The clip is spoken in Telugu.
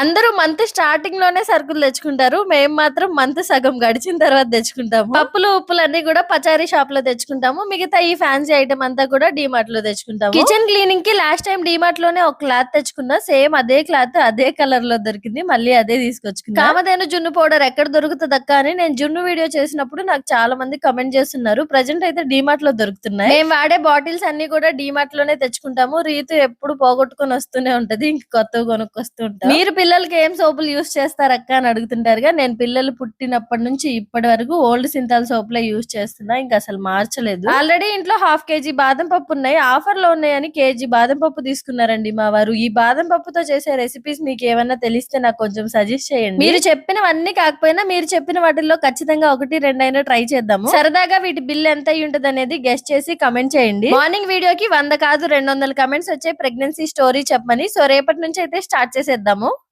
అందరూ మంత్ స్టార్టింగ్లోనే సరుకులు తెచ్చుకుంటారు. మేము మాత్రం మంత్ సగం గడిచిన తర్వాత తెచ్చుకుంటాము. పప్పులు ఉప్పులు అన్ని కూడా పచారీ షాప్లో తెచ్చుకుంటాము. మిగతా ఈ ఫ్యాన్సీ ఐటమ్ అంతా కూడా డిమార్ట్లో తెచ్చుకుంటాము. కిచెన్ క్లీనింగ్కి లాస్ట్ టైం డిమార్ట్లోనే ఒక క్లాత్ తెచ్చుకున్నా. సేమ్ అదే క్లాత్ అదే కలర్లో దొరికింది. మళ్ళీ అదే తీసుకొచ్చుకున్నా. కామధేను జున్ను పౌడర్ ఎక్కడ దొరుకుతుంది అక్క అని నేను జున్ను వీడియో చేసినప్పుడు నాకు చాలా మంది కమెంట్ చేస్తున్నారు. ప్రజెంట్ అయితే డిమార్ట్లో దొరుకుతున్నాయి. మేము వాడే బాటిల్స్ అన్ని కూడా డిమార్ట్లోనే తెచ్చుకుంటాము. రీతు ఎప్పుడు పోగొట్టుకొని వస్తూనే ఉంటది. ఇంక కొత్తవి కొనుక్కొస్తూ ఉంటాం. మీరు పిల్లలకి ఏం సోపులు యూస్ చేస్తారు అక్క అని అడుగుతుంటారుగా. నేను పిల్లలు పుట్టినప్పటి నుంచి ఇప్పటి వరకు ఓల్డ్ సింతాల్ సోపులే యూస్ చేస్తున్నా. ఇంకా అసలు మార్చలేదు. ఆల్రెడీ ఇంట్లో హాఫ్ కేజీ బాదం పప్పు ఉన్నాయి. ఆఫర్లో ఉన్నాయని కేజీ బాదం పప్పు తీసుకున్నారండి మా వారు. ఈ బాదం పప్పుతో చేసే రెసిపీస్ మీకు ఏమన్నా తెలిస్తే నాకు కొంచెం సజెస్ట్ చేయండి. మీరు చెప్పినవన్నీ కాకపోయినా మీరు చెప్పిన వాటిల్లో ఖచ్చితంగా ఒకటి రెండైనా ట్రై చేద్దాము. సరదాగా వీటి బిల్ ఎంత అయి ఉంటది అనేది గెస్ట్ చేసి కమెంట్ చేయండి. మార్నింగ్ వీడియోకి వంద కాదు రెండు వందల కమెంట్స్ వచ్చే ప్రెగ్నెన్సీ స్టోరీ చెప్పమని. సో రేపటి నుంచి అయితే స్టార్ట్ చేసేద్దాము.